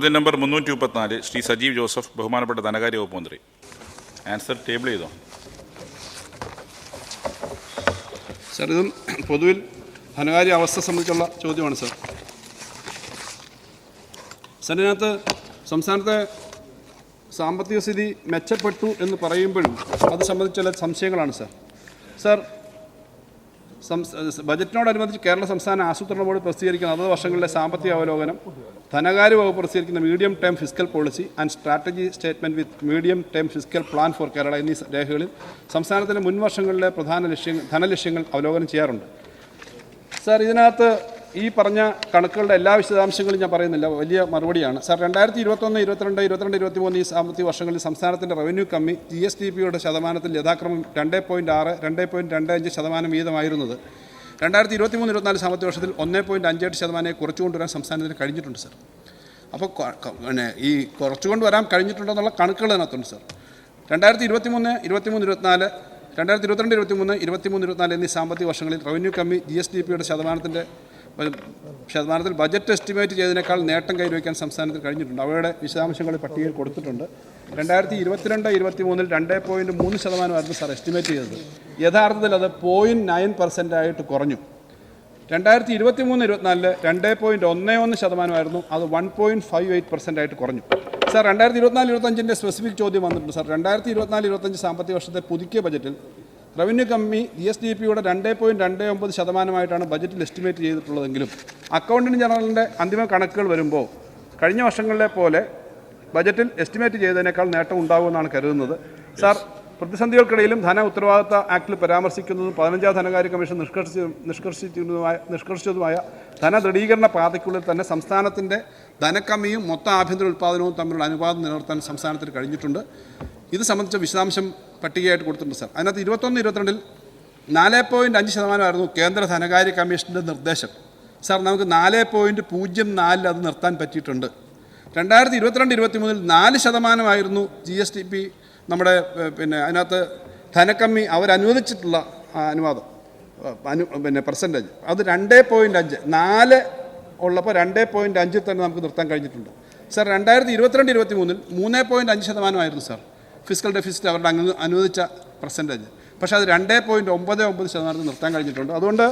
ചോദ്യം നമ്പർ മുന്നൂറ്റി മുപ്പത്തിനാല് ശ്രീ സജീവ് ജോസഫ് ബഹുമാനപ്പെട്ട ധനകാര്യ വകുപ്പ് മന്ത്രി. ആൻസർ ടേബിൾ ചെയ്തോ? സർ ഇതും പൊതുവിൽ ധനകാര്യ അവസ്ഥ സംബന്ധിച്ചുള്ള ചോദ്യമാണ് സർ. ഇതിനകത്ത് സംസ്ഥാനത്തെ സാമ്പത്തിക സ്ഥിതി മെച്ചപ്പെട്ടു എന്ന് പറയുമ്പോഴും അത് സംബന്ധിച്ചുള്ള സംശയങ്ങളാണ് സർ. സാർ ബജറ്റിനോടനുബന്ധിച്ച് കേരള സംസ്ഥാന ആസൂത്രണ ബോർഡ് പ്രസിദ്ധീകരിക്കുന്ന അതത് വർഷങ്ങളിലെ സാമ്പത്തിക അവലോകനം ധനകാര്യ വകുപ്പ് പ്രസിദ്ധീകരിക്കുന്ന medium term fiscal policy and strategy statement with medium term fiscal plan for Kerala എന്നീ രേഖകളിൽ സംസ്ഥാനത്തിന്റെ മുൻവർഷങ്ങളിലെ പ്രധാന ലക്ഷ്യങ്ങൾ ധനലക്ഷ്യങ്ങൾ അവലോകനം ചെയ്യാറുണ്ട്. സാർ ഇതിനകത്ത് ഈ പറഞ്ഞ കണക്കുകളുടെ എല്ലാ വിശദാംശങ്ങളും ഞാൻ പറയുന്നില്ല. വലിയ മറുപടിയാണ്. സാർ രണ്ടായിരത്തി ഇരുപത്തൊന്ന് ഇരുപത്തിരണ്ട് ഇരുപത്തിരണ്ട് ഇരുപത്തിമൂന്ന് ഈ സാമ്പത്തിക വർഷങ്ങളിൽ സംസ്ഥാനത്തിന്റെ റവന്യൂ കമ്മി ജി എസ് ടി പിയുടെ ശതമാനത്തിൽ യഥാക്രമം രണ്ട് പോയിന്റ് ആറ് രണ്ട് പോയിന്റ് രണ്ട് അഞ്ച് ശതമാനം വീതമായിരുന്നത്. രണ്ടായിരത്തി ഇരുപത്തി മൂന്ന് ഇരുപത്തിനാല് സാമ്പത്തിക വർഷത്തിൽ ഒന്ന് പോയിന്റ് അഞ്ച് എട്ട് ശതമാനം കുറച്ചു കൊണ്ടുവരാൻ സംസ്ഥാനത്തിന് കഴിഞ്ഞിട്ടുണ്ട് സാർ. അപ്പോൾ പിന്നെ ഈ കുറച്ചുകൊണ്ട് വരാൻ കഴിഞ്ഞിട്ടുണ്ടെന്നുള്ള കണക്കുകൾ അതിനകത്തുണ്ട് സാർ. രണ്ടായിരത്തി ഇരുപത്തി മൂന്ന് ഇരുപത്തി മൂന്ന് ഇരുപത്തിനാല് രണ്ടായിരത്തി ഇരുപത്തിരണ്ട് ഇരുപത്തി മൂന്ന് ഇരുപത്തി മൂന്ന് ഇരുപത്തിനാല് എന്നീ സാമ്പത്തിക വർഷങ്ങളിൽ റവന്യൂ കമ്മി ജി എസ് ഡി പിയുടെ ശതമാനത്തിന്റെ ശതമാനത്തിൽ ബജറ്റ് എസ്റ്റിമേറ്റ് ചെയ്തതിനേക്കാൾ നേട്ടം കൈവരിക്കാൻ സംസ്ഥാനത്തിന് കഴിഞ്ഞിട്ടുണ്ട്. അവയുടെ വിശദാംശങ്ങൾ പട്ടികയിൽ കൊടുത്തിട്ടുണ്ട്. രണ്ടായിരത്തി ഇരുപത്തിരണ്ട് ഇരുപത്തി മൂന്നിൽ രണ്ട് പോയിന്റ് മൂന്ന് ശതമാനമായിരുന്നു സാർ എസ്റ്റിമേറ്റ് ചെയ്തത്. യഥാർത്ഥത്തിൽ അത് പോയിന്റ് നയൻ പെർസെന്റ് ആയിട്ട് കുറഞ്ഞു. രണ്ടായിരത്തി ഇരുപത്തി മൂന്ന് ഇരുപത്തിനാലിൽ രണ്ട് പോയിന്റ് ഒന്ന് ഒന്ന് ശതമാനമായിരുന്നു. അത് one point five eight percent ആയിട്ട് കുറഞ്ഞു. സാർ രണ്ടായിരത്തി ഇരുപത്തിനാല് ഇരുപത്തഞ്ചിന്റെ സ്പെസിഫിക് ചോദ്യം വന്നിട്ടുണ്ട്. സാർ രണ്ടായിരത്തി ഇരുപത്തിനാല് ഇരുപത്തഞ്ച് സാമ്പത്തിക വർഷത്തെ പുതുക്കിയ ബജറ്റിൽ റവന്യൂ കമ്മി ജി എസ് ഡി പിയുടെ രണ്ട് പോയിന്റ് രണ്ട് ഒമ്പത് ശതമാനമായിട്ടാണ് ബജറ്റിൽ എസ്റ്റിമേറ്റ് ചെയ്തിട്ടുള്ളതെങ്കിലും അക്കൗണ്ടിംഗ് ജനറലിന്റെ അന്തിമ കണക്കുകൾ വരുമ്പോൾ കഴിഞ്ഞ വർഷങ്ങളിലെ പോലെ ബജറ്റിൽ എസ്റ്റിമേറ്റ് ചെയ്തതിനേക്കാൾ നേട്ടം ഉണ്ടാകുമെന്നാണ് കരുതുന്നത്. സാർ പ്രതിസന്ധികൾക്കിടയിലും ധന ഉത്തരവാദിത്ത ആക്ടിൽ പരാമർശിക്കുന്നതും പതിനഞ്ചാം ധനകാര്യ കമ്മീഷൻ നിഷ്കർഷി നിഷ്കർഷിച്ചതുമായ നിഷ്കർഷിച്ചതുമായ ധനദൃഢീകരണ പാതയ്ക്കുള്ളിൽ തന്നെ സംസ്ഥാനത്തിന്റെ ധനക്കമ്മിയും മൊത്ത ആഭ്യന്തര ഉൽപ്പാദനവും തമ്മിലുള്ള അനുപാതം നിലനിർത്താൻ സംസ്ഥാനത്തിന് കഴിഞ്ഞിട്ടുണ്ട്. ഇത് സംബന്ധിച്ച വിശദാംശം പട്ടികയായിട്ട് കൊടുത്തിട്ടുണ്ട് സാർ. അതിനകത്ത് ഇരുപത്തൊന്ന് ഇരുപത്തിരണ്ടിൽ നാല് പോയിന്റ് അഞ്ച് ശതമാനമായിരുന്നു കേന്ദ്ര ധനകാര്യ കമ്മീഷന്റെ നിർദ്ദേശം. സാർ നമുക്ക് നാല് പോയിന്റ് പൂജ്യം നാലിൽ അത് നിർത്താൻ പറ്റിയിട്ടുണ്ട്. രണ്ടായിരത്തി ഇരുപത്തിരണ്ട് ഇരുപത്തി മൂന്നിൽ നാല് ശതമാനമായിരുന്നു ജി എസ് ടി പി നമ്മുടെ പിന്നെ അതിനകത്ത് ധനക്കമ്മി അവരനുവദിച്ചിട്ടുള്ള അനുവാദം അനു പിന്നെ പെർസെന്റേജ് അത് രണ്ട് പോയിന്റ് അഞ്ച് നാല് ഉള്ളപ്പോൾ രണ്ട് പോയിന്റ് അഞ്ചിൽ തന്നെ നമുക്ക് നിർത്താൻ കഴിഞ്ഞിട്ടുണ്ട്. സാർ രണ്ടായിരത്തി ഇരുപത്തിരണ്ട് ഇരുപത്തി മൂന്നിൽ മൂന്ന് പോയിന്റ് അഞ്ച് ശതമാനമായിരുന്നു സാർ. ഫിസിക്കൽ ഡെഫിസിറ്റ് അവരുടെ അങ്ങ് അനുവദിച്ച പെർസെന്റേജ് പക്ഷേ അത് രണ്ട് പോയിന്റ് ഒമ്പത് ഒമ്പത് ശതമാനത്തിൽ നിർത്താൻ കഴിഞ്ഞിട്ടുണ്ട്. അതുകൊണ്ട്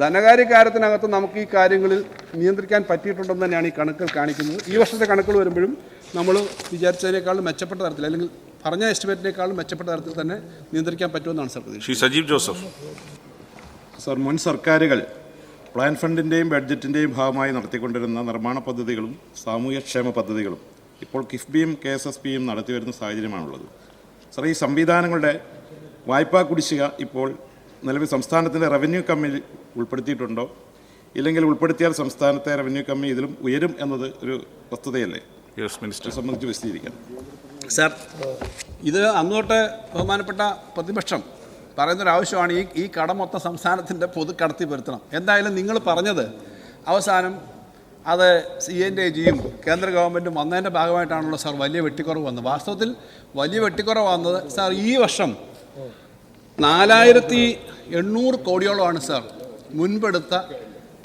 ധനകാര്യ കാര്യത്തിനകത്ത് നമുക്ക് ഈ കാര്യങ്ങളിൽ നിയന്ത്രിക്കാൻ പറ്റിയിട്ടുണ്ടെന്ന് തന്നെയാണ് ഈ കണക്കുകൾ കാണിക്കുന്നത്. ഈ വർഷത്തെ കണക്കുകൾ വരുമ്പോഴും നമ്മൾ വിചാരിച്ചതിനേക്കാളും മെച്ചപ്പെട്ട തരത്തിൽ അല്ലെങ്കിൽ പറഞ്ഞ എസ്റ്റിമേറ്റിനേക്കാളും മെച്ചപ്പെട്ട തരത്തിൽ തന്നെ നിയന്ത്രിക്കാൻ പറ്റുമെന്നാണ് സർ പ്രതീക്ഷ. ശ്രീ സജീവ് ജോസഫ്. സർ മുൻ സർക്കാരുകൾ പ്ലാൻ ഫണ്ടിന്റെയും ബഡ്ജറ്റിന്റെയും ഭാഗമായി നടത്തിക്കൊണ്ടിരുന്ന നിർമ്മാണ പദ്ധതികളും സാമൂഹ്യക്ഷേമ പദ്ധതികളും ഇപ്പോൾ കിഫ്ബിയും കെ എസ് എസ് പിയും നടത്തിവരുന്ന സാഹചര്യമാണുള്ളത്. സർ ഈ സംവിധാനങ്ങളുടെ വായ്പാ കുടിശ്ശിക ഇപ്പോൾ നിലവിൽ സംസ്ഥാനത്തിന്റെ റവന്യൂ കമ്മിയിൽ ഉൾപ്പെടുത്തിയിട്ടുണ്ടോ? ഇല്ലെങ്കിൽ ഉൾപ്പെടുത്തിയാൽ സംസ്ഥാനത്തെ റവന്യൂ കമ്മി ഇതിലും ഉയരും എന്നത് ഒരു വസ്തുതയല്ലേ? Yes minister. സംബന്ധിച്ച് വിശദീകരിക്കാം. സാർ ഇത് അന്നോട്ട് ബഹുമാനപ്പെട്ട പ്രതിപക്ഷം പറയുന്നൊരാവശ്യമാണ് ഈ ഈ കട മൊത്തം സംസ്ഥാനത്തിന്റെ പൊതു കടത്തി വരുത്തണം എന്തായാലും നിങ്ങൾ പറഞ്ഞത് അവസാനം അത് സി എൻ ഡി ജിയും കേന്ദ്ര ഗവൺമെന്റും വന്നതിന്റെ ഭാഗമായിട്ടാണല്ലോ സാർ വലിയ വെട്ടിക്കുറവ് വന്നത്. വാസ്തവത്തിൽ വലിയ വെട്ടിക്കുറവ് വന്നത് സാർ ഈ വർഷം നാലായിരത്തി എണ്ണൂറ് കോടിയോളമാണ് സാർ മുൻപെടുത്ത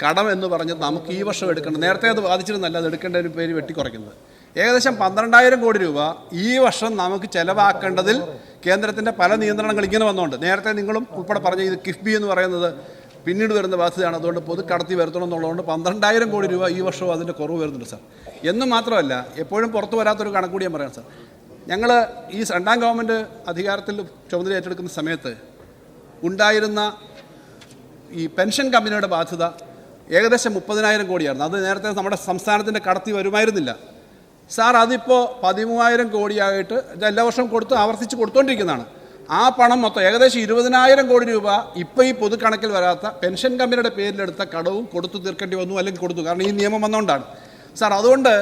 കടം എന്ന് പറഞ്ഞത് നമുക്ക് ഈ വർഷം എടുക്കേണ്ടത്. നേരത്തെ അത് ബാധിച്ചിരുന്നല്ല അത് എടുക്കേണ്ട ഒരു പേര് വെട്ടിക്കുറയ്ക്കുന്നത്. ഏകദേശം പന്ത്രണ്ടായിരം കോടി രൂപ ഈ വർഷം നമുക്ക് ചെലവാക്കേണ്ടതിൽ കേന്ദ്രത്തിന്റെ പല നിയന്ത്രണങ്ങൾ ഇങ്ങനെ വന്നുകൊണ്ട് നേരത്തെ നിങ്ങളും ഉൾപ്പെടെ പറഞ്ഞു ഇത് കിഫ്ബി എന്ന് പറയുന്നത് പിന്നീട് വരുന്ന ബാധ്യതയാണ്. അതുകൊണ്ട് പൊതു കടത്തി വരുത്തണം എന്നുള്ളതുകൊണ്ട് പന്ത്രണ്ടായിരം കോടി രൂപ ഈ വർഷവും അതിന്റെ കുറവ് വരുന്നുണ്ട് സാർ. എന്നും മാത്രമല്ല എപ്പോഴും പുറത്തു വരാത്തൊരു കണക്കൂടി ഞാൻ പറയാം സാർ. ഞങ്ങൾ ഈ രണ്ടാം ഗവൺമെന്റ് അധികാരത്തിൽ ചുമതല ഏറ്റെടുക്കുന്ന സമയത്ത് ഉണ്ടായിരുന്ന ഈ പെൻഷൻ കമ്പനിയുടെ ബാധ്യത ഏകദേശം മുപ്പതിനായിരം കോടിയായിരുന്നു. അത് നേരത്തെ നമ്മുടെ സംസ്ഥാനത്തിന്റെ കടത്തി വരുമായിരുന്നില്ല. സാർ അതിപ്പോൾ പതിമൂവായിരം കോടിയായിട്ട് എല്ലാ വർഷവും കൊടുത്ത് ആവർത്തിച്ച് കൊടുത്തുകൊണ്ടിരിക്കുന്നതാണ് ആ പണം മൊത്തം ഏകദേശം ഇരുപതിനായിരം കോടി രൂപ ഇപ്പോൾ ഈ പൊതുക്കണക്കിൽ വരാത്ത പെൻഷൻ കമ്പനിയുടെ പേരിലെടുത്ത കടവും കൊടുത്തു തീർക്കേണ്ടി വന്നു അല്ലെങ്കിൽ കൊടുത്തു. കാരണം ഈ നിയമം വന്നുകൊണ്ടാണ് സാർ അതുകൊണ്ട്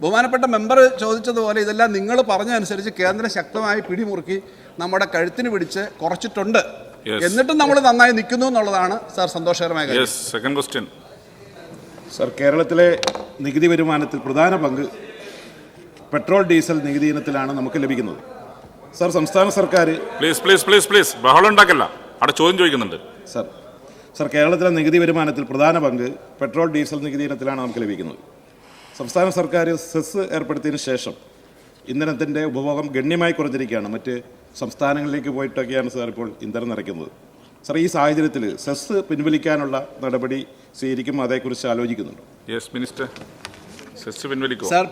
ബഹുമാനപ്പെട്ട മെമ്പർ ചോദിച്ചതുപോലെ ഇതെല്ലാം നിങ്ങൾ പറഞ്ഞതനുസരിച്ച് കേന്ദ്രം ശക്തമായി പിടിമുറുക്കി നമ്മുടെ കഴുത്തിന് പിടിച്ച് കുറച്ചിട്ടുണ്ട്. എന്നിട്ടും നമ്മൾ നന്നായി നിൽക്കുന്നു എന്നുള്ളതാണ് സാർ സന്തോഷകരമായ കാര്യം. സെക്കൻഡ് ക്വസ്റ്റ്യൻ സർ കേരളത്തിലെ നികുതി വരുമാനത്തിൽ പ്രധാന പങ്ക് പെട്രോൾ ഡീസൽ നികുതി ഇനത്തിലാണ് നമുക്ക് ലഭിക്കുന്നത്. സർ സംസ്ഥാന സർക്കാർ പ്ലീസ് പ്ലീസ് പ്ലീസ് പ്ലീസ് ബഹളം ഉണ്ടാക്കല്ല. അവിടെ ചോദ്യം ചോദിക്കുന്നുണ്ട്. സർ സർ കേരളത്തിലെ നികുതി വരുമാനത്തിൽ പ്രധാന പങ്ക് പെട്രോൾ ഡീസൽ നികുതി ഇനത്തിലാണ് നമുക്ക് ലഭിക്കുന്നത്. സംസ്ഥാന സർക്കാർ സെസ് ഏർപ്പെടുത്തിയതിന് ശേഷം ഇന്ധനത്തിന്റെ ഉപഭോഗം ഗണ്യമായി കുറഞ്ഞിരിക്കുകയാണ്. മറ്റ് സംസ്ഥാനങ്ങളിലേക്ക് പോയിട്ടൊക്കെയാണ് സാർ ഇപ്പോൾ ഇന്ധനം നിറയ്ക്കുന്നത്. സാർ ഈ സാഹചര്യത്തിൽ സെസ് പിൻവലിക്കാനുള്ള നടപടി സ്വീകരിക്കും അതേക്കുറിച്ച് ആലോചിക്കുന്നുണ്ടോ. യെസ് മിനിസ്റ്റർ സെസ് പിൻവലിക്കും സാർ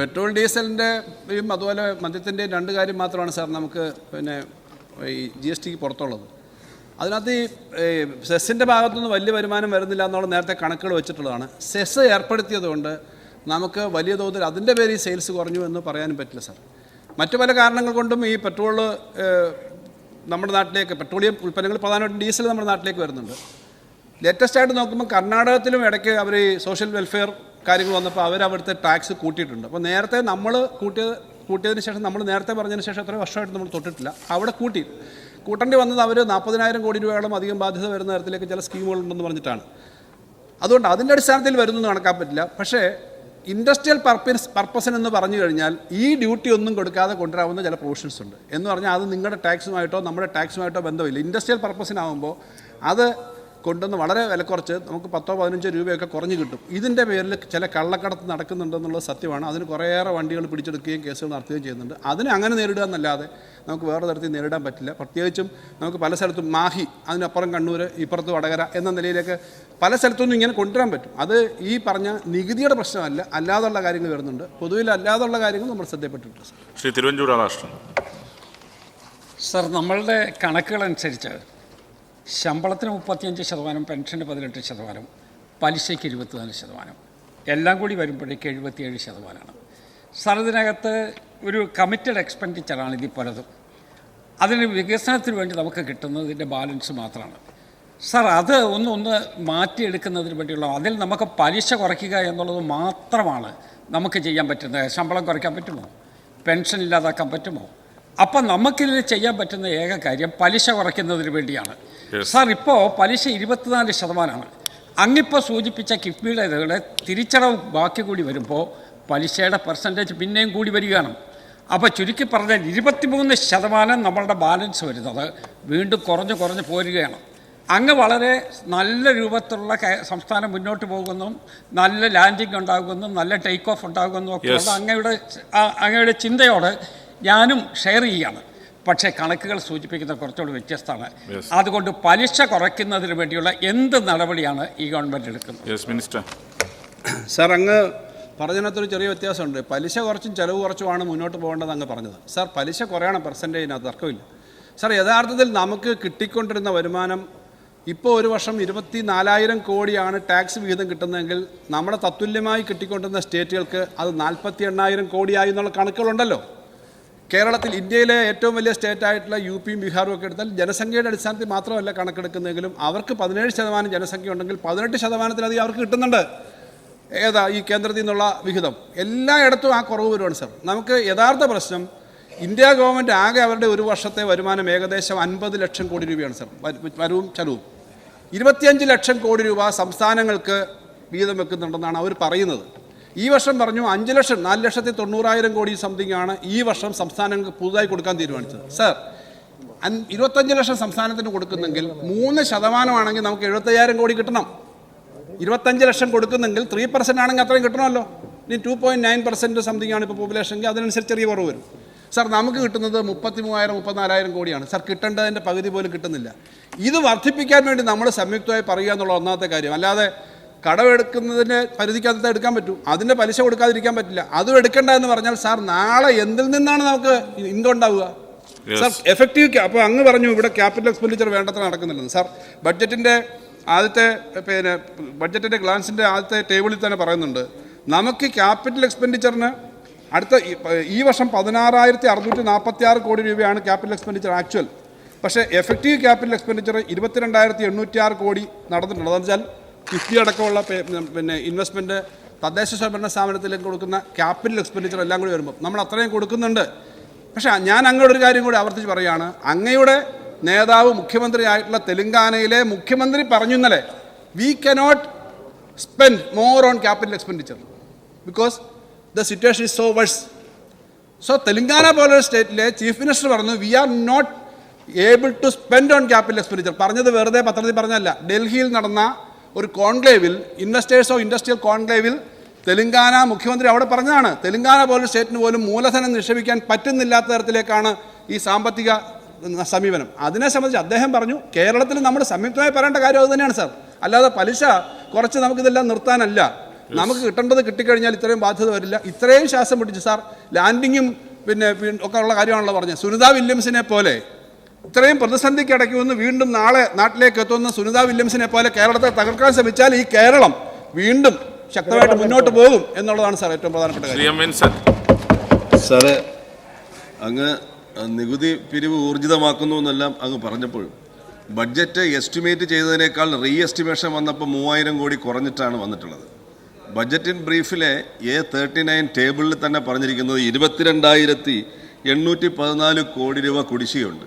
പെട്രോൾ ഡീസലിന്റെയും അതുപോലെ മദ്യത്തിന്റെയും രണ്ട് കാര്യം മാത്രമാണ് സാർ നമുക്ക് പിന്നെ ഈ ജി എസ് ടിക്ക് പുറത്തുള്ളത്. അതിനകത്ത് ഈ ഈ സെസ്സിന്റെ ഭാഗത്തുനിന്ന് വലിയ വരുമാനം വരുന്നില്ല എന്നുള്ള നേരത്തെ കണക്കുകൾ വെച്ചിട്ടുള്ളതാണ്. സെസ് ഏർപ്പെടുത്തിയതുകൊണ്ട് നമുക്ക് വലിയ തോതിൽ അതിന്റെ പേരിൽ സെയിൽസ് കുറഞ്ഞു എന്ന് പറയാനും പറ്റില്ല സാർ. മറ്റു പല കാരണങ്ങൾ കൊണ്ടും ഈ പെട്രോൾ നമ്മുടെ നാട്ടിലേക്ക് പെട്രോളിയം ഉൽപ്പന്നങ്ങൾ പ്രധാനമായിട്ടും ഡീസൽ നമ്മുടെ നാട്ടിലേക്ക് വരുന്നുണ്ട്. ലേറ്റസ്റ്റ് ആയിട്ട് നോക്കുമ്പോൾ കർണാടകത്തിലും ഇടയ്ക്ക് അവർ ഈ സോഷ്യൽ വെൽഫെയർ കാര്യങ്ങൾ വന്നപ്പോൾ അവർ അവിടുത്തെ ടാക്സ് കൂട്ടിയിട്ടുണ്ട്. അപ്പോൾ നേരത്തെ നമ്മൾ കൂട്ടിയ കൂട്ടിയതിന് ശേഷം നമ്മൾ നേരത്തെ പറഞ്ഞതിന് ശേഷം എത്ര വർഷമായിട്ട് നമ്മൾ തൊട്ടിട്ടില്ല. അവിടെ കൂട്ടി. കൂട്ടേണ്ടി വന്നത് അവർ നാൽപ്പതിനായിരം കോടി രൂപയോളം അധികം ബാധ്യത വരുന്ന തരത്തിലേക്ക് ചില സ്കീമുകളുണ്ടെന്ന് പറഞ്ഞിട്ടാണ്. അതുകൊണ്ട് അതിന്റെ അടിസ്ഥാനത്തിൽ വരുന്നു കണക്കാൻ പറ്റില്ല. പക്ഷേ ഇൻഡസ്ട്രിയൽ പർപ്പസ് പർപ്പസിന് എന്ന് പറഞ്ഞു കഴിഞ്ഞാൽ ഈ ഡ്യൂട്ടി ഒന്നും കൊടുക്കാതെ കൊണ്ടുവരാവുന്ന ചില പ്രൊവിഷൻസ് ഉണ്ട്. എന്ന് പറഞ്ഞാൽ അത് നിങ്ങളുടെ ടാക്സുമായിട്ടോ നമ്മുടെ ടാക്സുമായിട്ടോ ബന്ധമില്ല. ഇൻഡസ്ട്രിയൽ പർപ്പസിനാവുമ്പോൾ അത് കൊണ്ടുവന്ന് വളരെ വില കുറച്ച് നമുക്ക് പത്തോ പതിനഞ്ചോ രൂപയൊക്കെ കുറഞ്ഞ് കിട്ടും. ഇതിന്റെ പേരിൽ ചില കള്ളക്കടത്ത് നടക്കുന്നുണ്ടെന്നുള്ളത് സത്യമാണ്. അതിന് കുറേയേറെ വണ്ടികൾ പിടിച്ചെടുക്കുകയും കേസുകൾ നടത്തുകയും ചെയ്യുന്നുണ്ട്. അതിനെ അങ്ങനെ നേരിടുക എന്നല്ലാതെ നമുക്ക് വേറെ തരത്തിൽ നേരിടാൻ പറ്റില്ല. പ്രത്യേകിച്ചും നമുക്ക് പല സ്ഥലത്തും മാഹി അതിനപ്പുറം കണ്ണൂർ ഇപ്പുറത്ത് വടകര എന്ന നിലയിലേക്ക് പല സ്ഥലത്തൊന്നും ഇങ്ങനെ കൊണ്ടുവരാൻ പറ്റും. അത് ഈ പറഞ്ഞ നികുതിയുടെ പ്രശ്നമല്ല അല്ലാതുള്ള കാര്യങ്ങൾ വരുന്നുണ്ട്. പൊതുവിൽ അല്ലാതുള്ള കാര്യങ്ങൾ നമ്മൾ ശ്രദ്ധപ്പെട്ടിട്ടുണ്ട് ശ്രീ തിരുവഞ്ചൂർ രാധാകൃഷ്ണൻ സർ നമ്മളുടെ കണക്കുകളനുസരിച്ച് ശമ്പളത്തിന് മുപ്പത്തിയഞ്ച് ശതമാനം പെൻഷന് പതിനെട്ട് ശതമാനം പലിശയ്ക്ക് ഇരുപത്തിനാല് ശതമാനം. എല്ലാം കൂടി വരുമ്പോഴേക്ക് എഴുപത്തിയേഴ് ശതമാനമാണ് സാർ ഇതിനകത്ത് ഒരു കമ്മിറ്റഡ് എക്സ്പെൻഡിച്ചറാണ് ഇതിൽ പലതും. അതിന് വികസനത്തിന് വേണ്ടി നമുക്ക് കിട്ടുന്നത് ഇതിന്റെ ബാലൻസ് മാത്രമാണ്. സാർ അത് ഒന്ന് ഒന്ന് മാറ്റിയെടുക്കുന്നതിന് വേണ്ടിയുള്ള അതിൽ നമുക്ക് പലിശ കുറയ്ക്കുക എന്നുള്ളത് മാത്രമാണ് നമുക്ക് ചെയ്യാൻ പറ്റുന്നത്. ശമ്പളം കുറയ്ക്കാൻ പറ്റുമോ? പെൻഷൻ ഇല്ലാതാക്കാൻ പറ്റുമോ? അപ്പം നമുക്കിതിൽ ചെയ്യാൻ പറ്റുന്ന ഏക കാര്യം പലിശ കുറയ്ക്കുന്നതിന് വേണ്ടിയാണ്. സാർ ഇപ്പോൾ പലിശ ഇരുപത്തിനാല് ശതമാനമാണ്. അങ്ങിപ്പോൾ സൂചിപ്പിച്ച കിഫ്ബിയുടെ ഇതുകളെ തിരിച്ചടവ് ബാക്കി കൂടി വരുമ്പോൾ പലിശയുടെ പെർസെന്റേജ് പിന്നെയും കൂടി വരികയാണ്. അപ്പോൾ ചുരുക്കി പറഞ്ഞാൽ ഇരുപത്തിമൂന്ന് ശതമാനം നമ്മളുടെ ബാലൻസ് വരുന്നത് വീണ്ടും കുറഞ്ഞ് കുറഞ്ഞ് പോരുകയാണ്. അങ്ങ് വളരെ നല്ല രൂപത്തിലുള്ള സംസ്ഥാനം മുന്നോട്ട് പോകുന്നു നല്ല ലാൻഡിംഗ് ഉണ്ടാകുന്നു നല്ല ടേക്ക് ഓഫ് ഉണ്ടാകുന്നു ഒക്കെ അങ്ങയുടെ അങ്ങയുടെ ചിന്തയോട് ഞാനും ഷെയർ ചെയ്യുകയാണ് പക്ഷേ കണക്കുകൾ സൂചിപ്പിക്കുന്ന കുറച്ചുകൂടി വ്യത്യസ്തമാണ്. അതുകൊണ്ട് പലിശ കുറയ്ക്കുന്നതിന് വേണ്ടിയുള്ള എന്ത് നടപടിയാണ് ഈ ഗവൺമെന്റ് എടുക്കുന്നത്? യെസ് മിനിസ്റ്റർ സാർ അങ്ങ് പറഞ്ഞതിനകത്തൊരു ചെറിയ വ്യത്യാസമുണ്ട്. പലിശ കുറച്ചും ചിലവ് കുറച്ചുമാണ് മുന്നോട്ട് പോകേണ്ടത് അങ്ങ് പറഞ്ഞത്. സാർ പലിശ കുറയണം പെർസെന്റേജിനകത്ത് തർക്കമില്ല. സാർ യഥാർത്ഥത്തിൽ നമുക്ക് കിട്ടിക്കൊണ്ടിരുന്ന വരുമാനം ഇപ്പോൾ ഒരു വർഷം ഇരുപത്തി നാലായിരം കോടിയാണ് ടാക്സ് വിഹിതം കിട്ടുന്നതെങ്കിൽ നമ്മുടെ തത്തുല്യമായി കിട്ടിക്കൊണ്ടിരുന്ന സ്റ്റേറ്റുകൾക്ക് അത് നാൽപ്പത്തി എണ്ണായിരം കോടിയായി എന്നുള്ള കണക്കുകളുണ്ടല്ലോ. കേരളത്തിൽ ഇന്ത്യയിലെ ഏറ്റവും വലിയ സ്റ്റേറ്റ് ആയിട്ടുള്ള യു പിയും ബീഹാറും ഒക്കെ എടുത്താൽ ജനസംഖ്യയുടെ അടിസ്ഥാനത്തിൽ മാത്രമല്ല കണക്കെടുക്കുന്നെങ്കിലും അവർക്ക് പതിനേഴ് ശതമാനം ജനസംഖ്യ ഉണ്ടെങ്കിൽ പതിനെട്ട് ശതമാനത്തിലധികം അവർക്ക് കിട്ടുന്നുണ്ട്. ഏതാ ഈ കേന്ദ്രത്തിൽ നിന്നുള്ള വിഹിതം? എല്ലായിടത്തും ആ കുറവ് വരുവാണ് സർ. നമുക്ക് യഥാർത്ഥ പ്രശ്നം ഇന്ത്യ ഗവൺമെന്റ് ആകെ അവരുടെ ഒരു വർഷത്തെ വരുമാനം ഏകദേശം അൻപത് ലക്ഷം കോടി രൂപയാണ് സർ. വര- വരവും ചെലവും. ഇരുപത്തിയഞ്ച് ലക്ഷം കോടി രൂപ സംസ്ഥാനങ്ങൾക്ക് വിഹിതം വെക്കുന്നുണ്ടെന്നാണ് അവർ പറയുന്നത്. ഈ വർഷം പറഞ്ഞു അഞ്ച് ലക്ഷം നാല് ലക്ഷത്തി തൊണ്ണൂറായിരം കോടി സംതിങ് ആണ് ഈ വർഷം സംസ്ഥാനങ്ങൾക്ക് പുതുതായി കൊടുക്കാൻ തീരുമാനിച്ചത്. സർ ഇരുപത്തഞ്ച് ലക്ഷം സംസ്ഥാനത്തിന് കൊടുക്കുന്നെങ്കിൽ മൂന്ന് ശതമാനമാണെങ്കിൽ നമുക്ക് എഴുപത്തയ്യായിരം കോടി കിട്ടണം. ഇരുപത്തഞ്ച് ലക്ഷം കൊടുക്കുന്നെങ്കിൽ ത്രീ പെർസെന്റ് ആണെങ്കിൽ അത്രയും കിട്ടണമല്ലോ. ഇനി two point nine percent something ആണ് ഇപ്പോൾ പോപ്പുലേഷൻ എങ്കിൽ അതിനനുസരിച്ച് ചെറിയ കുറവ് വരും. സർ നമുക്ക് കിട്ടുന്നത് മുപ്പത്തി മൂവായിരം മുപ്പത്തിനാലായിരം കോടിയാണ്. സർ കിട്ടേണ്ടതിന്റെ പകുതി പോലും കിട്ടുന്നില്ല. ഇത് വർദ്ധിപ്പിക്കാൻ വേണ്ടി നമ്മൾ സംയുക്തമായി പറയുക എന്നുള്ള ഒന്നാമത്തെ കാര്യം. അല്ലാതെ കടമെടുക്കുന്നതിന് പരിധിക്കകത്ത് എടുക്കാൻ പറ്റൂ. അതിന്റെ പലിശ കൊടുക്കാതിരിക്കാൻ പറ്റില്ല. അതും എടുക്കണ്ട എന്ന് പറഞ്ഞാൽ സാർ നാളെ എന്തിൽ നിന്നാണ് നമുക്ക് ഇൻകം ഉണ്ടാവുക? സാർ എഫക്റ്റീവ് അപ്പോൾ അങ്ങ് പറഞ്ഞു ഇവിടെ ക്യാപിറ്റൽ എക്സ്പെൻഡിച്ചർ വേണ്ടത്ര നടക്കുന്നില്ലെന്ന്. സാർ ബഡ്ജറ്റിന്റെ ആദ്യത്തെ പിന്നെ ബഡ്ജറ്റിന്റെ ഗ്ലാൻസിന്റെ ആദ്യത്തെ ടേബിളിൽ തന്നെ പറയുന്നുണ്ട്. നമുക്ക് ക്യാപിറ്റൽ എക്സ്പെൻഡിച്ചറിന് അടുത്ത ഈ- വർഷം പതിനാറായിരത്തി അറുന്നൂറ്റി നാൽപ്പത്തി ആറ് കോടി രൂപയാണ് ക്യാപിറ്റൽ എക്സ്പെൻഡിച്ചർ ആക്ച്വൽ പക്ഷേ എഫക്റ്റീവ് ക്യാപിറ്റൽ എക്സ്പെൻഡിച്ചർ ഇരുപത്തിരണ്ടായിരത്തി എണ്ണൂറ്റി ആറ് കോടി നടന്നിട്ടുണ്ട്. എന്ന് വെച്ചാൽ കിഫ്ബി അടക്കമുള്ള പിന്നെ ഇൻവെസ്റ്റ്മെന്റ് തദ്ദേശ സ്വയംഭരണ സ്ഥാപനത്തിലേക്ക് കൊടുക്കുന്ന ക്യാപിറ്റൽ എക്സ്പെൻഡിച്ചർ എല്ലാം കൂടി വരുമ്പോൾ നമ്മൾ അത്രയും കൊടുക്കുന്നുണ്ട്. പക്ഷേ ഞാൻ അങ്ങോട്ട് ഒരു കാര്യം കൂടി ആവർത്തിച്ച് പറയുകയാണ്. അങ്ങയുടെ നേതാവ് മുഖ്യമന്ത്രി ആയിട്ടുള്ള തെലങ്കാനയിലെ മുഖ്യമന്ത്രി പറഞ്ഞു ഇന്നലെ we cannot spend more on capital expenditure because the situation is so worse so Telangana പോലൊരു സ്റ്റേറ്റിലെ ചീഫ് മിനിസ്റ്റർ പറഞ്ഞു we are not able to spend on capital expenditure പറഞ്ഞത് വെറുതെ പത്രത്തിൽ പറഞ്ഞല്ല ഡൽഹിയിൽ നടന്ന ഒരു കോൺക്ലേവിൽ ഇൻവെസ്റ്റേഴ്സ് ഓഫ് ഇൻഡസ്ട്രിയൽ കോൺക്ലേവിൽ തെലങ്കാന മുഖ്യമന്ത്രി അവിടെ പറഞ്ഞതാണ് തെലങ്കാന പോലും സ്റ്റേറ്റിന് പോലും മൂലധനം നിക്ഷേപിക്കാൻ പറ്റുന്നില്ലാത്ത തരത്തിലേക്കാണ് ഈ സാമ്പത്തിക സമീപനം. അതിനെ സംബന്ധിച്ച് അദ്ദേഹം പറഞ്ഞു കേരളത്തിൽ നമ്മൾ സംയുക്തമായി പറയേണ്ട കാര്യം അത് തന്നെയാണ് സാർ. അല്ലാതെ പലിശ കുറച്ച് നമുക്കിതെല്ലാം നിർത്താനല്ല. നമുക്ക് കിട്ടേണ്ടത് കിട്ടിക്കഴിഞ്ഞാൽ ഇത്രയും ബാധ്യത വരില്ല. ഇത്രയും ശ്വാസം പിടിച്ച് സാർ ലാൻഡിങ്ങും പിന്നെ ഒക്കെ ഉള്ള കാര്യമാണല്ലോ പറഞ്ഞത്. സുനിത വില്യംസിനെ പോലെ ഇത്രയും പ്രതിസന്ധിക്ക് അടയ്ക്കുമെന്ന് വീണ്ടും നാളെ നാട്ടിലേക്ക് എത്തുന്ന സുനിത വില്യംസിനെ പോലെ കേരളത്തെ തകർക്കാൻ ശ്രമിച്ചാൽ ഈ കേരളം വീണ്ടും ശക്തമായിട്ട് മുന്നോട്ട് പോകും എന്നുള്ളതാണ് സാർ ഏറ്റവും പ്രധാനപ്പെട്ട കാര്യം. സാറ് അങ്ങ് നികുതി പിരിവ് ഊർജിതമാക്കുന്നു എന്നെല്ലാം അങ്ങ് പറഞ്ഞപ്പോൾ ബഡ്ജറ്റ് എസ്റ്റിമേറ്റ് ചെയ്തതിനേക്കാൾ റീ എസ്റ്റിമേഷൻ വന്നപ്പോൾ മൂവായിരം കോടി കുറഞ്ഞിട്ടാണ് വന്നിട്ടുള്ളത്. ബഡ്ജറ്റിൻ ബ്രീഫിലെ എ തേർട്ടി നയൻ ടേബിളിൽ തന്നെ പറഞ്ഞിരിക്കുന്നത് ഇരുപത്തിരണ്ടായിരത്തി എണ്ണൂറ്റി പതിനാല് കോടി രൂപ കുടിശ്ശികയുണ്ട്.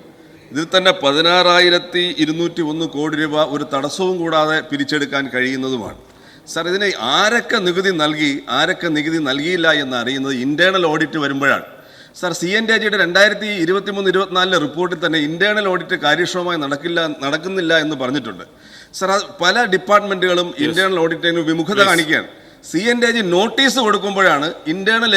ഇതിൽ തന്നെ പതിനാറായിരത്തി ഇരുന്നൂറ്റി ഒന്ന് കോടി രൂപ ഒരു തടസ്സവും കൂടാതെ പിരിച്ചെടുക്കാൻ കഴിയുന്നതുമാണ്. സാർ ഇതിനെ ആരൊക്കെ നികുതി നൽകി ആരൊക്കെ നികുതി നൽകിയില്ല എന്ന് അറിയുന്നത് ഇന്റേണൽ ഓഡിറ്റ് വരുമ്പോഴാണ്. സാർ സി എൻ ജിയുടെ രണ്ടായിരത്തി ഇരുപത്തി മൂന്ന് ഇരുപത്തിനാലിലെ റിപ്പോർട്ടിൽ തന്നെ ഇന്റേണൽ ഓഡിറ്റ് കാര്യക്ഷമമായി നടക്കില്ല നടക്കുന്നില്ല എന്ന് പറഞ്ഞിട്ടുണ്ട്. സാർ പല ഡിപ്പാർട്ട്മെന്റുകളും ഇന്റേണൽ ഓഡിറ്റിന് വിമുഖത കാണിക്കുകയാണ്. C N D G notice കൊടുക്കുമ്പോഴാണ് internal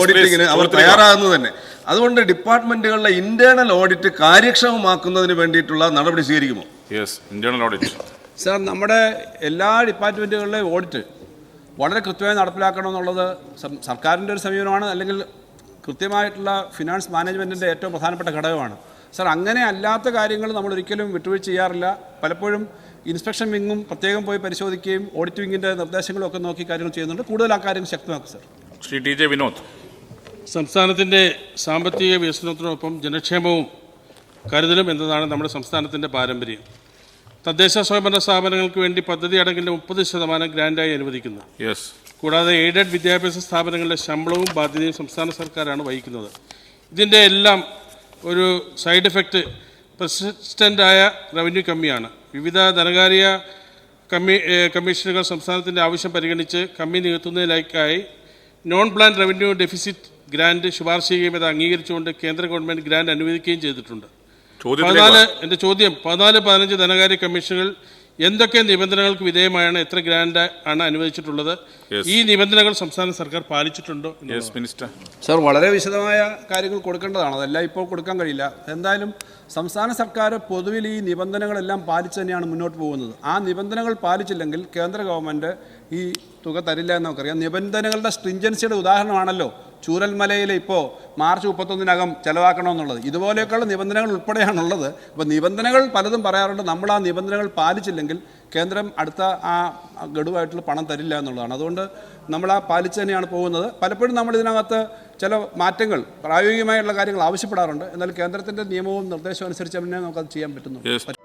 ഓഡിറ്റിങ്ങിന് അവർ തയ്യാറാകുന്നത് തന്നെ. അതുകൊണ്ട് ഡിപ്പാർട്ട്മെന്റുകളുടെ ഇന്റേണൽ ഓഡിറ്റ് കാര്യക്ഷമമാക്കുന്നതിന് വേണ്ടിയിട്ടുള്ള നടപടി സ്വീകരിക്കുമോ? യെസ് ഇന്റേണൽ ഓഡിറ്റ് സാർ നമ്മുടെ എല്ലാ ഡിപ്പാർട്ട്മെന്റുകളിലെ ഓഡിറ്റ് വളരെ കൃത്യമായി നടപ്പിലാക്കണം എന്നുള്ളത് സർക്കാരിന്റെ ഒരു സമീപനമാണ് അല്ലെങ്കിൽ കൃത്യമായിട്ടുള്ള ഫിനാൻസ് മാനേജ്മെന്റിന്റെ ഏറ്റവും പ്രധാനപ്പെട്ട ഘടകമാണ്. സാർ അങ്ങനെ അല്ലാത്ത കാര്യങ്ങൾ നമ്മൾ ഒരിക്കലും വിട്ടുവീഴ്ച ചെയ്യാറില്ല. പലപ്പോഴും ഇൻസ്പെക്ഷൻ വിങ്ങും പ്രത്യേകം പോയി പരിശോധിക്കുകയും ഓഡിറ്റ് വിങ്ങിന്റെ നിർദ്ദേശങ്ങളും ഒക്കെ നോക്കി കാര്യങ്ങൾ ചെയ്യുന്നുണ്ട്. കൂടുതൽ ആ കാര്യങ്ങൾ ശക്തമാക്കും sir. Shri T J Vinod. സംസ്ഥാനത്തിന്റെ സാമ്പത്തിക വികസനത്തിനൊപ്പം ജനക്ഷേമവും കരുതലും എന്നതാണ് നമ്മുടെ സംസ്ഥാനത്തിന്റെ പാരമ്പര്യം. തദ്ദേശ സ്വയംഭരണ സ്ഥാപനങ്ങൾക്ക് വേണ്ടി പദ്ധതി അടങ്ങിന്റെ മുപ്പത് ശതമാനം ഗ്രാൻഡായി അനുവദിക്കുന്നു. യെസ് കൂടാതെ എയ്ഡഡ് വിദ്യാഭ്യാസ സ്ഥാപനങ്ങളുടെ ശമ്പളവും ബാധ്യതയും സംസ്ഥാന സർക്കാരാണ് വഹിക്കുന്നത്. ഇതിന്റെ എല്ലാം ഒരു സൈഡ് എഫക്റ്റ് പെർസിസ്റ്റന്റായ റവന്യൂ കമ്മിയാണ് വിവിധ ധനകാര്യ കമ്മി കമ്മീഷനുകൾ സംസ്ഥാനത്തിന്റെ ആവശ്യം പരിഗണിച്ച് കമ്മി നികത്തുന്നതിലേക്കായി non plan revenue deficit grant ശുപാർശ ചെയ്യുകയും അത് അംഗീകരിച്ചുകൊണ്ട് കേന്ദ്ര ഗവൺമെന്റ് ഗ്രാൻഡ് അനുവദിക്കുകയും ചെയ്തിട്ടുണ്ട് പതിനാല്. എന്റെ ചോദ്യം പതിനാല് പതിനഞ്ച് ധനകാര്യ കമ്മീഷനുകൾ എന്തൊക്കെ നിബന്ധനകൾക്ക് വിധേയമായാണ് എത്ര ഗ്രാൻഡ് ആണ് അനുവദിച്ചിട്ടുള്ളത്? ഈ നിബന്ധനകൾ സംസ്ഥാന സർക്കാർ പാലിച്ചിട്ടുണ്ടോ. മിനിസ്റ്റർ സർ വളരെ വിശദമായ കാര്യങ്ങൾ കൊടുക്കേണ്ടതാണ്. അതെല്ലാം ഇപ്പോൾ കൊടുക്കാൻ കഴിയില്ല. എന്തായാലും സംസ്ഥാന സർക്കാർ പൊതുവിൽ ഈ നിബന്ധനകളെല്ലാം പാലിച്ച് തന്നെയാണ് മുന്നോട്ട് പോകുന്നത്. ആ നിബന്ധനകൾ പാലിച്ചില്ലെങ്കിൽ കേന്ദ്ര ഗവൺമെന്റ് ഈ തുക തരില്ല എന്ന് നമുക്കറിയാം നിബന്ധനകളുടെ സ്ട്രിഞ്ചൻസിയുടെ ഉദാഹരണമാണല്ലോ. ചൂരൽമലയിൽ ഇപ്പോൾ മാർച്ച് മുപ്പത്തൊന്നിനകം ചെലവാക്കണമെന്നുള്ളത്. ഇതുപോലെയൊക്കെയുള്ള നിബന്ധനകൾ ഉൾപ്പെടെയാണുള്ളത്. അപ്പോൾ നിബന്ധനകൾ പലതും പറയാറുണ്ട്. നമ്മൾ ആ നിബന്ധനകൾ പാലിച്ചില്ലെങ്കിൽ കേന്ദ്രം അടുത്ത ആ ഗഡുവായിട്ടുള്ള പണം തരില്ല എന്നുള്ളതാണ്. അതുകൊണ്ട് നമ്മൾ ആ പാലിച്ച് തന്നെയാണ് പോകുന്നത്. പലപ്പോഴും നമ്മൾ ഇതിനകത്ത് ചില മാറ്റങ്ങൾ പ്രായോഗികമായുള്ള കാര്യങ്ങൾ ആവശ്യപ്പെടാറുണ്ട്. എന്നാൽ കേന്ദ്രത്തിന്റെ നിയമവും നിർദ്ദേശവും അനുസരിച്ച് തന്നെ നമുക്കത് ചെയ്യാൻ പറ്റുന്നു